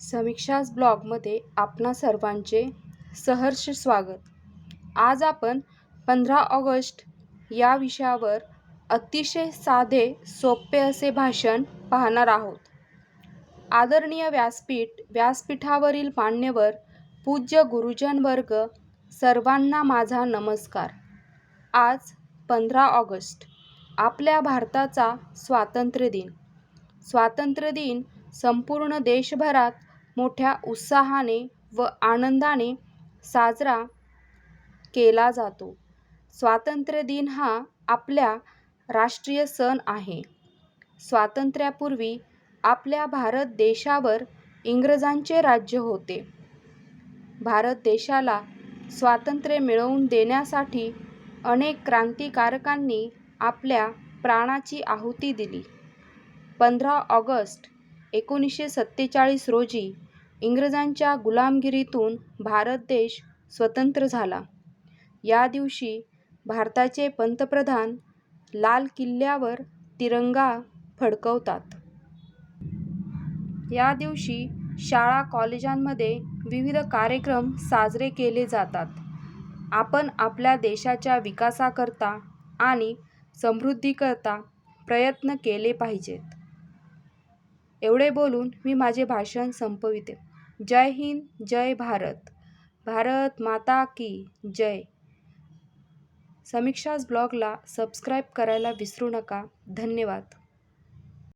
समीक्षाज ब्लॉगमध्ये आपणा सर्वांचे सहर्ष स्वागत. आज आपण पंधरा ऑगस्ट या विषयावर अतिशय साधे सोपे असे भाषण पाहणार आहोत. आदरणीय व्यासपीठ व्यासपीठावरील मान्यवर पूज्य गुरुजन वर्ग सर्वांना माझा नमस्कार. आज पंधरा ऑगस्ट आपल्या भारताचा स्वातंत्र्य दिन स्वातंत्र्य दिन संपूर्ण देशभरात मोठ्या उत्साहाने व आनंदाने साजरा केला जातो. स्वातंत्र्य दिन हा आपल्या राष्ट्रीय सण आहे. स्वातंत्र्यापूर्वी आपल्या भारत देशावर इंग्रजांचे राज्य होते. भारत देशाला स्वातंत्र्य मिळवून देण्यासाठी अनेक क्रांतिकारकांनी आपल्या प्राणाची आहुती दिली. पंधरा ऑगस्ट एकोणीसशे सत्तेचाळीस रोजी इंग्रजांच्या गुलामगिरीतून भारत देश स्वतंत्र झाला. या दिवशी भारताचे पंतप्रधान लाल किल्ल्यावर तिरंगा फडकवतात. या दिवशी शाळा कॉलेजांमध्ये विविध कार्यक्रम साजरे केले जातात. आपण आपल्या देशाच्या विकासाकरता आणि समृद्धीकरता प्रयत्न केले पाहिजेत. एवढे बोलून मी माझे भाषण संपविते. जय हिंद जय भारत. भारत माता की जय. समीक्षाज ब्लॉगला सबस्क्राईब करायला विसरू नका. धन्यवाद.